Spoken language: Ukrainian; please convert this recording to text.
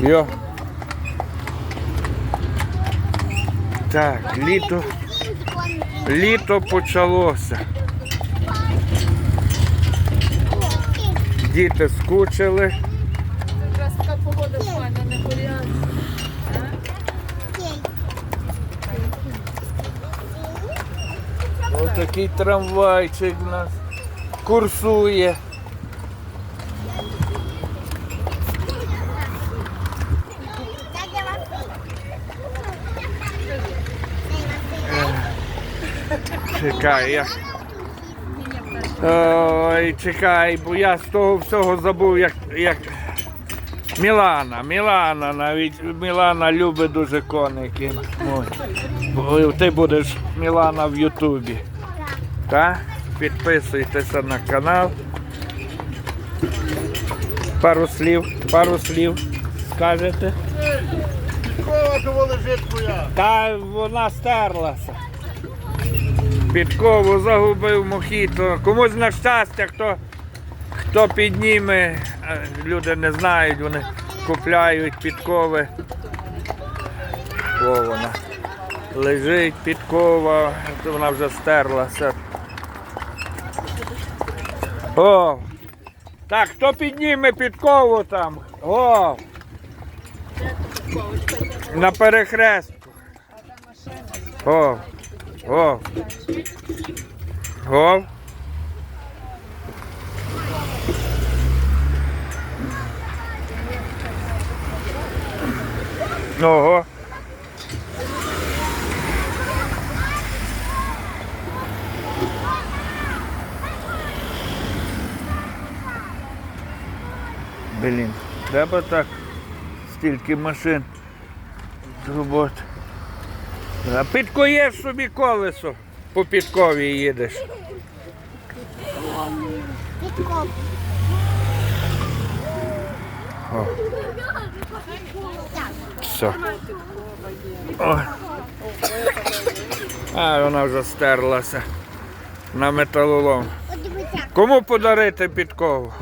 Йо. Так, літо, літо почалося. Діти скучили. Якраз така погода файна, не гуряє. Отакий трамвайчик у нас курсує. Чекай, я. Ой, чекай, бо я з того всього забув, як, як Мілана, Мілана, навіть Мілана любить дуже коники. Ой. Ти будеш Мілана в Ютубі. Так? Підписуйтеся на канал. Пару слів, пару слів скажете. Та вона стерлася. Підкову загубив мохіто. Комусь на щастя, хто, хто підніме, е, люди не знають, вони купляють підкови. О, вона. Лежить підкова, вона вже стерлася. О! Так, хто підніме підкову там? О! На перехрестку. О! О! О! Ого! Блін, треба так стільки машин з. А підкуєш собі колесо, по підкові їдеш. О. Все. А вона вже стерлася на металолом. Кому подарити підкову?